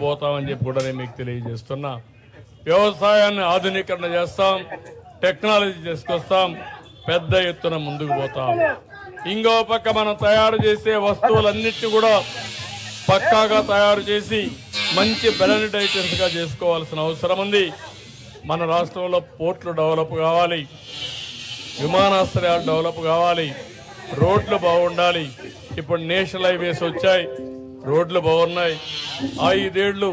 పోతామని చెప్పి కూడా నేను మీకు తెలియజేస్తున్నా. వ్యవసాయాన్ని ఆధునీకరణ చేస్తాం టెక్నాలజీ తీసుకొస్తాం పెద్ద ఎత్తున ముందుకు పోతాం. ఇంకో పక్క మనం తయారు చేసే వస్తువులన్నిటిని కూడా పక్కాగా తయారు చేసి మంచి బ్రాండెడ్ ఐటమ్స్గా చేసుకోవాల్సిన అవసరం ఉంది. మన రాష్ట్రంలో పోర్ట్లు డెవలప్ కావాలి. విమానాశ్రయాలు డెవలప్ కావాలి. రోడ్లు బాగుండాలి. ఇప్పుడు నేషనల్ హైవేస్ వచ్చాయి. రోడ్లు బాగున్నాయి. ఐదేళ్ళు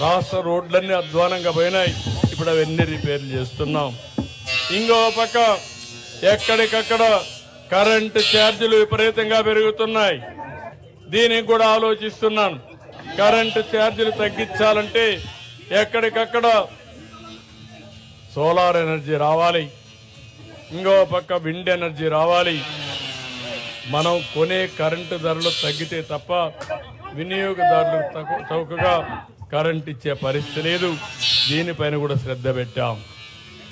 రాష్ట్ర రోడ్లన్నీ అధ్వానంగా పోయినాయి. ఇప్పుడు అవన్నీ రిపేర్లు చేస్తున్నాం? ఇంకో పక్క ఎక్కడికక్కడ కరెంటు ఛార్జీలు విపరీతంగా పెరుగుతున్నాయి. దీనికి కూడా ఆలోచిస్తున్నాను. కరెంటు ఛార్జీలు తగ్గించాలంటే ఎక్కడికక్కడ సోలార్ ఎనర్జీ రావాలి. ఇంకో పక్క విండ్ ఎనర్జీ రావాలి. మనం కొనే కరెంటు ధరలు తగ్గితే తప్ప వినియోగదారులు చౌకగా కరెంట్ ఇచ్చే పరిస్థితి లేదు. దీనిపైన కూడా శ్రద్ధ పెట్టాం.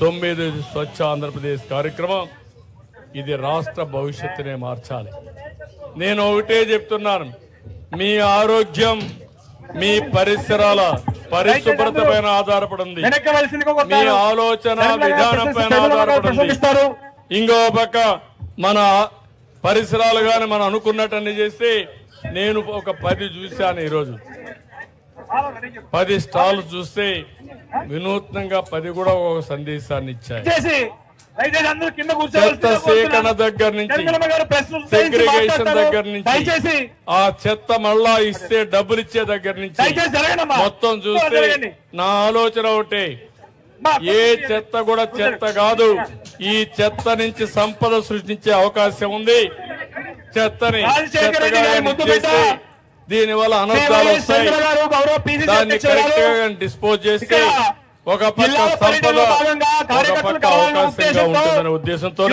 తొమ్మిది స్వచ్ఛ ఆంధ్రప్రదేశ్ కార్యక్రమం. ఇది రాష్ట్ర భవిష్యత్తునే మార్చాలి. నేను ఒకటే చెప్తున్నాను. మీ ఆరోగ్యం మీ పరిసరాల పరిశుభ్రత పైన ఆధారపడి ఉంది వెనక్కి వలసిందిగా మీ. ఆలోచన విధానం పైన తెలంగాణ ఆధారపడి ఉంది ప్రశ్నిస్తారు. ఇంకో పక్క మన పరిసరాలు గాని మనం అనుకున్నట్టన్ని చేస్తే నేను ఒక పది చూశాను ఈరోజు. పది స్టాల్ చూస్తే వినూత్నంగా పది కూడా ఒక సందేశాన్ని ఇచ్చాయి. చెత్త సేకరణ దగ్గర నుంచి సెగ్రిగేషన్. దగ్గర నుంచి ఆ చెత్త మళ్ళా ఇస్తే డబ్బులు ఇచ్చే దగ్గర నుంచి మొత్తం చూస్తే. నా ఆలోచన ఒకటే. ఏ చెత్త కూడా చెత్త కాదు ఈ చెత్త నుంచి సంపద సృష్టించే అవకాశం ఉంది చెత్తని. దీని వల్ల అనర్థాలు వస్తాయి దాన్ని అధ్యక్షురాలు. కరెక్ట్గా డిస్పోజ్ చేస్తే ఒక పక్క సంపద ఒక పక్క అవకాశంగా ఉంటుందనే ఉద్దేశంతో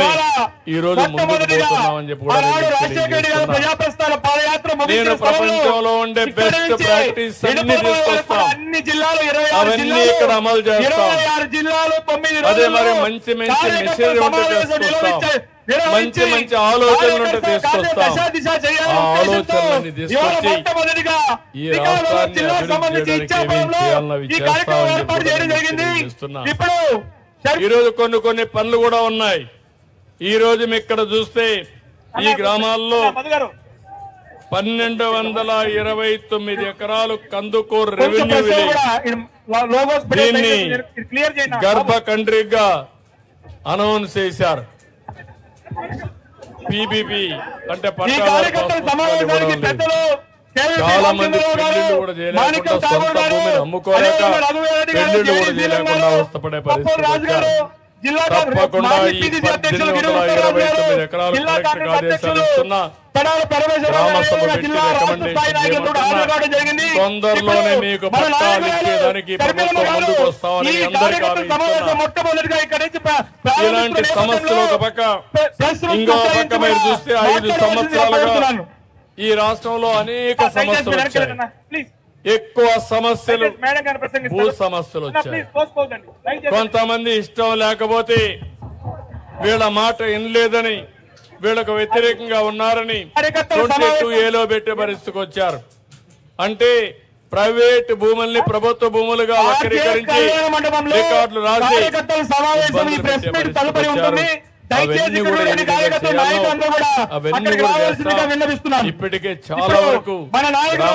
ఈ రోజు ముందుకు మొట్టమొదటిగా పోతున్నామని చెప్పి కూడా నేను ప్రపంచంలో ఉండే నుంచి practice అన్ని తీసుకొస్తాం. అవన్నీ ఇక్కడ అమలు చేస్తాం. అదే మరి మంచి మంచి మెసేజ్ ఉంటే తీసుకొస్తాం. మంచి మంచి ఆలోచనలు తీసుకొస్తాం. ఆలోచనలని తీసుకొచ్చి ఈ రాష్ట్రాన్ని అభివృద్ధి చేయడానికి. ఇప్పుడు ఈ రోజు కొన్ని కొన్ని పనులు కూడా ఉన్నాయి. ఈ రోజు ఇక్కడ చూస్తే ఈ గ్రామాల్లో పన్నెండు వందల ఇరవై తొమ్మిది ఎకరాలు కందుకూరు రెవెన్యూ దీన్ని గర్భ కంట్రీగా అనౌన్స్ చేశారు. పీబీపీ అంటే సమావేశానికి. పెద్దలు చాలా మంది పెళ్ళిళ్ళు కూడా చేయలేకుండా సొంత భూమిని అమ్ముకోలేక పెళ్ళిళ్ళు కూడా చేయలేకుండా అవస్థపడే పరిస్థితి తప్పకుండా ఈ పద్దెనిమిది వందల ఇరవై తొమ్మిది ఎకరాలు కలెక్టర్ ఆదేశాలు ఇస్తున్నా. తొందరలోనే మీకు పట్టాలు ఇచ్చేదానికి ప్రభుత్వం ముందుకు వస్తామని అందరికీ ఇలాంటి సమస్యలు ఒక పక్క. ఇంకో పక్క మీరు చూస్తే ఐదు సంవత్సరాలుగా. ఈ రాష్ట్రంలో అనేక సమస్యలు వచ్చాయి. ఎక్కువ సమస్యలు భూ. సమస్యలు వచ్చాయి. కొంతమంది ఇష్టం లేకపోతే వీళ్ళ మాట వినలేదని వీళ్ళకు వ్యతిరేకంగా ఉన్నారని ఏలో పెట్టే పరిస్థితికి వచ్చారు. అంటే ప్రైవేట్ భూముల్ని ప్రభుత్వ భూములుగా వక్రీకరించి రికార్డులు రాసి ఇప్పటికే చాలా వరకు మన నాయకులు.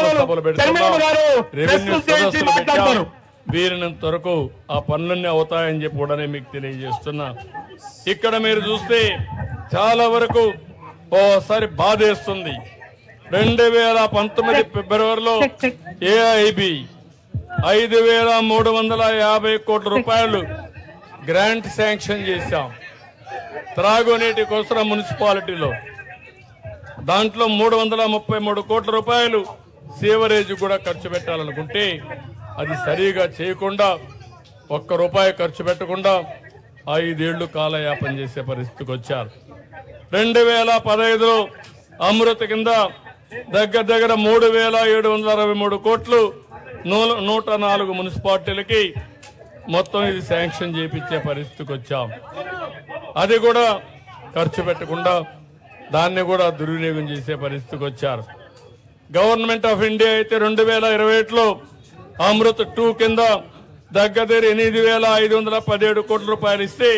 వీరినంత వరకు ఆ పనులన్నీ అవుతాయని చెప్పి కూడా మీకు తెలియజేస్తున్నా. ఇక్కడ మీరు చూస్తే చాలా వరకు ఓసారి బాధేస్తుంది. రెండు వేల పంతొమ్మిది ఫిబ్రవరిలో ఏఐబి ఐదు వేల మూడు వందల యాభై కోట్ల రూపాయలు గ్రాంట్ శాంక్షన్ చేశాం. త్రాగునీటి కోసం మున్సిపాలిటీలో దాంట్లో మూడు వందల ముప్పై మూడు కోట్ల రూపాయలు సీవరేజ్ కూడా ఖర్చు పెట్టాలనుకుంటే అది సరిగా చేయకుండా ఒక్క రూపాయి ఖర్చు పెట్టకుండా ఐదేళ్ళు కాలయాపన చేసే పరిస్థితికి వచ్చారు. రెండు వేల పదహైదులో అమృత కింద దగ్గర దగ్గర మూడు వేల ఏడు వందల అరవై మూడు కోట్లు నూట నాలుగు మున్సిపాలిటీలకి మొత్తం ఇది శాంక్షన్ చేపించే పరిస్థితికి వచ్చాం. అది కూడా ఖర్చు పెట్టకుండా దాన్ని కూడా దుర్వినియోగం చేసే పరిస్థితికి వచ్చారు. గవర్నమెంట్ ఆఫ్ ఇండియా అయితే రెండు వేల ఇరవై ఒకటిలో అమృత్ టూ కింద దగ్గర ఎనిమిది వేల ఐదు వందల పదిహేడు కోట్ల రూపాయలు ఇస్తే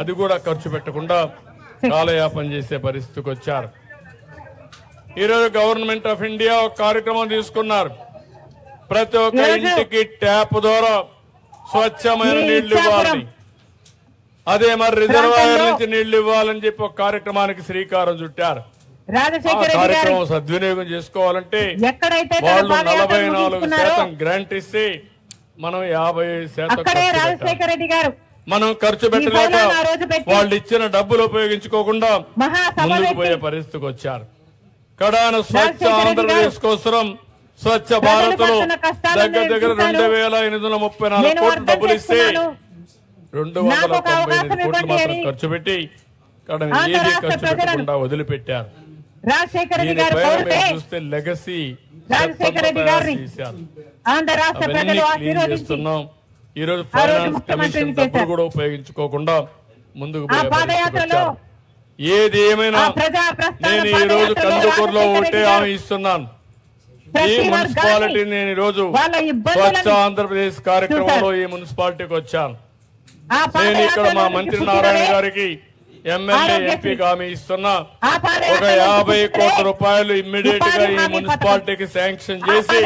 అది కూడా ఖర్చు పెట్టకుండా కాలయాపన చేసే పరిస్థితికి వచ్చారు. ఈరోజు గవర్నమెంట్ ఆఫ్ ఇండియా ఒక కార్యక్రమం తీసుకున్నారు. ప్రతి ఒక్క ఇంటికి ట్యాప్ ద్వారా స్వచ్ఛమైన నీళ్ళు ఇవ్వాలని అదే మరి రిజర్వాయర్ నుంచి నీళ్ళు ఇవ్వాలని చెప్పి ఒక కార్యక్రమానికి శ్రీకారం చుట్టారు కార్యక్రమం సద్వినియోగం చేసుకోవాలంటే వాళ్ళు నలభై నాలుగు శాతం గ్రాంట్ ఇస్తే మనం యాభై శాతం. రాజశేఖర రెడ్డి గారు మనం ఖర్చు పెట్టలేక వాళ్ళు ఇచ్చిన డబ్బులు ఉపయోగించుకోకుండా ముందుకు పోయే పరిస్థితికి వచ్చారు కడాన స్వచ్ఛ ఆంధ్రప్రదేశ్ కోసం స్వచ్ఛ భారత్లో దగ్గర దగ్గర రెండు. వేల ఎనిమిది వందల ముప్పై నాలుగు కోట్ల డబ్బులు ఇస్తే. రెండు వందల తొంభై కోట్లు మాత్రం ఖర్చు పెట్టి ఇక్కడ ఏది ఖర్చు పెట్టకుండా వదిలిపెట్టారు. రాజశేఖర రెడ్డి గారు దీనిపైన కోరితే మీరు చూస్తే లెగసీ రాజశేఖర రెడ్డి గారిని ఆంధ్ర రాష్ట్ర ప్రజలు ఈ రోజు ఫైనాన్స్ కమిషన్ డబ్బులు చేశారు. కూడా ఉపయోగించుకోకుండా ముందుకు పాదయాత్రలో. ఏది ఏమైనా నేను ఈ రోజు కందుకూరులో ఒకటే గారు ఇస్తున్నాను. ఈ మున్సిపాలిటీ నేను ఈ రోజు స్వచ్ఛ ఆంధ్రప్రదేశ్ కార్యక్రమంలో ఈ మున్సిపాలిటీకి వచ్చాను. నేను ఇక్కడ మా మంత్రి నారాయణ గారికి ఎమ్మెల్యే. ఎంపీకి హామీ ఇస్తున్నా. ఒక యాభై కోట్ల రూపాయలు ఇమ్మీడియట్గా ఈ మున్సిపాలిటీకి శాంక్షన్ చేసి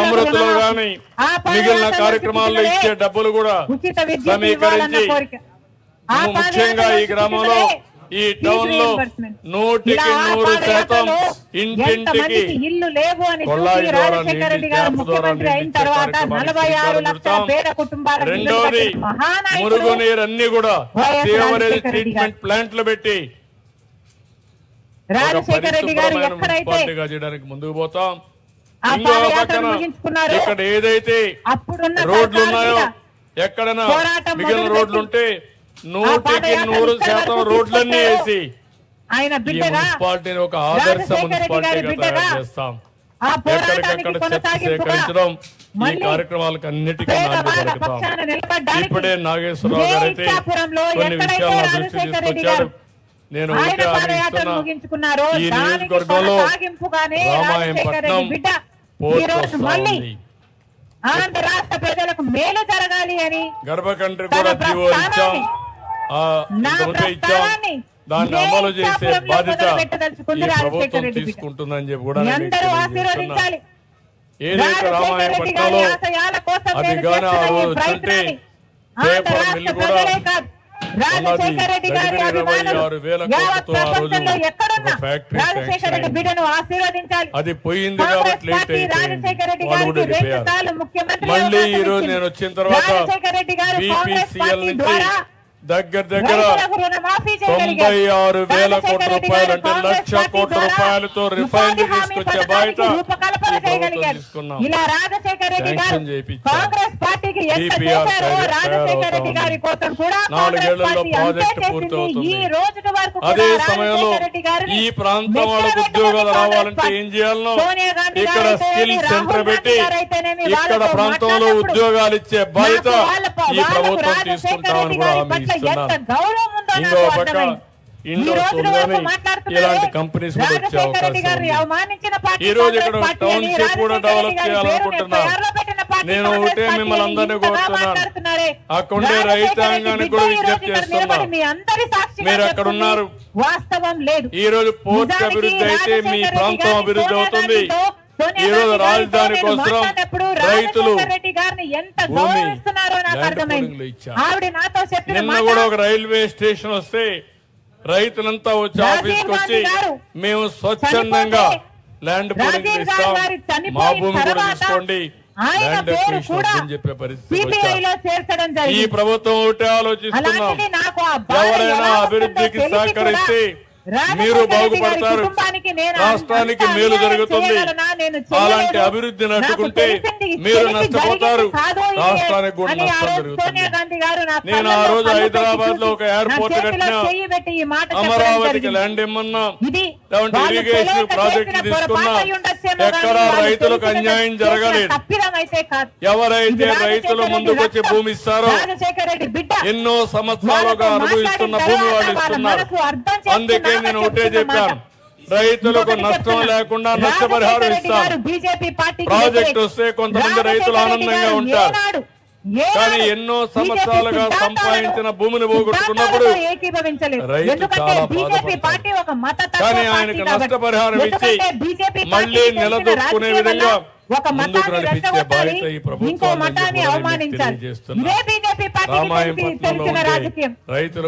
అమృతలో. గాని మిగిలిన కార్యక్రమాల్లో ఇచ్చే డబ్బులు కూడా సమీకరించి ముఖ్యంగా ఈ గ్రామంలో ఈ టౌన్లో. నూటికి నూరు శాతం ఇంటింటికి ఇల్లు లేవు అని రాజశేఖర రెడ్డి గారు ముఖ్యమంత్రి అయిన తర్వాత నలభై ఆరు లక్షల. పేద కుటుంబాలకు రెండోది మురుగునీరు అన్ని కూడా రెడ్డి ట్రీట్మెంట్ ప్లాంట్లు పెట్టి రాజశేఖర రెడ్డి గారు ఎక్కడైతే చేయడానికి ముందుకు పోతాం ఇంకో పక్కన ఇక్కడ ఏదైతే రోడ్లు ఉన్నాయో ఎక్కడైనా మిగిలిన మొదలుపెట్టి రోడ్లు ఉంటే నూటికి నూరు శాతం రోడ్లన్నీ తీసుకొచ్చారు. వేసి ఆయన బిడ్డగా మున్సిపాలిటీని ఒక ఆదర్శ మున్సిపాలిటీగా తయారు చేస్తాం. ఎక్కడికక్కడ చెత్త సేకరించడం ఈ కార్యక్రమాలకు అన్నిటికీ ఇప్పుడే నాగేశ్వరరావు గారు అయితే కొన్ని విషయాలు దృష్టి గారు నేను ఒకటే ఈ నియోజకవర్గంలో రామాయంపట్నం పోర్ట్ వస్తా ఉంది ఆంధ్ర రాష్ట్ర ప్రజలకు మేలు జరగాలి అని గర్భకండ్రి కూడా జీవో ఇచ్చాం నా దాన్ని అమలు చేసే బాధ్యత ప్రభుత్వం. తీసుకుంటుందని చెప్పి కూడా అందరూ. ఆశీర్వదించాలి. ఏదైతే ఆశయాల కోసం అది గాని ఆ రోజు వచ్చుంటే పేపర్ రాష్ట్ర కూడా అది పోయింది కాబట్టి లేట్ మళ్ళీ ఈ రోజు. నేను వచ్చిన తర్వాత బీపీసీఎల్ నుంచి దగ్గర దగ్గర రైతులకు రుణమాఫీ చేయగలిగారు. తొంభై ఆరు వేల రాజశేఖర కోట్ల రెడ్డి రూపాయలు గారు అంటే కాంగ్రెస్ లక్ష పార్టీ కోట్ల ద్వారా రూపాయలతో ఉపాధి రిఫైనరీ హామీ తీసుకొచ్చే పథకానికి బాధ్యత చేయగలిగారు. ఇలా రాజశేఖర రెడ్డి గారు. కాంగ్రెస్ పార్టీకి ఎంత చేశారో రాజశేఖర రెడ్డి గారి. కోసం కూడా కాంగ్రెస్ నాలుగేళ్ళలో పార్టీ అంతే ప్రాజెక్టు చేసింది. పూర్తవుతుంది. ఈ రోజుటి వరకు అదే సమయంలో ఈ ప్రాంతం వాళ్ళకు ఉద్యోగాలు రావాలంటే. ఏం చేయాలనో ఇక్కడ స్కిల్ సెంటర్ పెట్టి ఇక్కడ ప్రాంతంలో ఉద్యోగాలు ఇచ్చే బాధ్యత ఈ ప్రభుత్వం తీసుకుంటామని కూడా హామీ ఉందో ఇంకో పక్క ఈ వరకు మాట్లాడుతున్నారే, ఇలాంటి కంపెనీస్ రాజశేఖర రెడ్డి గారిని అవమానించిన పార్టీ ఈ రోజు ఇక్కడ టౌన్షిప్ కూడా డెవలప్ రెడ్డి గారి చేయాలనుకుంటున్నాం. పేరుని తయారులో పెట్టిన పార్టీ నేను ఒకటే మిమ్మల్ని అందరినీ కోరుతున్నాను. రెడ్డి రైతాంగానికి కూడా విజ్ఞప్తి ఇక్కడ చేస్తున్నా. నిలబడి మీ అందరి సాక్షిగా మీరు అక్కడ. ఉన్నారు. వాస్తవం లేదు ఈ రోజు పోర్ట్ అభివృద్ధి అయితే మీ ప్రాంతం అభివృద్ధి అవుతుంది ఈ రోజు రాజధాని కోసం రైతులు నిన్న కూడా ఒక రైల్వే స్టేషన్ వస్తే రైతులంతా వచ్చి ఆఫీస్కి వచ్చి మేము స్వచ్ఛందంగా ల్యాండ్ పూలింగ్ ఇస్తాం మా భూమి కూడా తీసుకోండి. ల్యాండ్ చెప్పే పరిస్థితి ఈ ప్రభుత్వం ఒకటే ఆలోచిస్తున్నాం. ఎవరైనా అభివృద్ధికి సహకరిస్తే మీరు బాగుపడతారు. రాష్ట్రానికి మేలు జరుగుతుంది. అలాంటి తెలిసింది ఇది మీరు నష్టపోతారు. రాష్ట్రానికి కూడా నష్టం జరుగుతుంది. నేను ఆ రోజు హైదరాబాద్లో ఒక ఎయిర్పోర్ట్ కట్టినా అమరావతికి. ల్యాండ్ ఇమ్మన్నా వాళ్ళు ఇరిగేషన్ చేసిన తీసుకున్నా ఎక్కడ రైతులకు అన్యాయం జరగలేదు. ఎవరైతే రైతులు రెడ్డి ముందుకు వచ్చి రక్తం. భూమి ఇస్తారో ఎన్నో సంవత్సరాలుగా అనుభవిస్తున్న భూమి వాళ్ళు ఇస్తున్నారు. అందుకే నేను ఒకటే చెప్పాను. రైతులకు నష్టం. లేకుండా నష్టపరిహారం రాజశేఖర రెడ్డి ఇస్తాం. గారు బీజేపీ పార్టీకి ప్రాజెక్ట్. వస్తే కొంతమంది రైతులు ఆనందంగా ఉంటారు. కానీ ఎన్నో సంవత్సరాలుగా సంపాదించిన భూమిని పోగొట్టుకున్నప్పుడు రైతు చాలా తత్వ కానీ ఆయనకు. నష్టపరిహారం ఇచ్చి మళ్ళీ నిలదొక్కునే విధంగా ఇంకో మతాన్ని ఉంటే రాజకీయం రైతులకు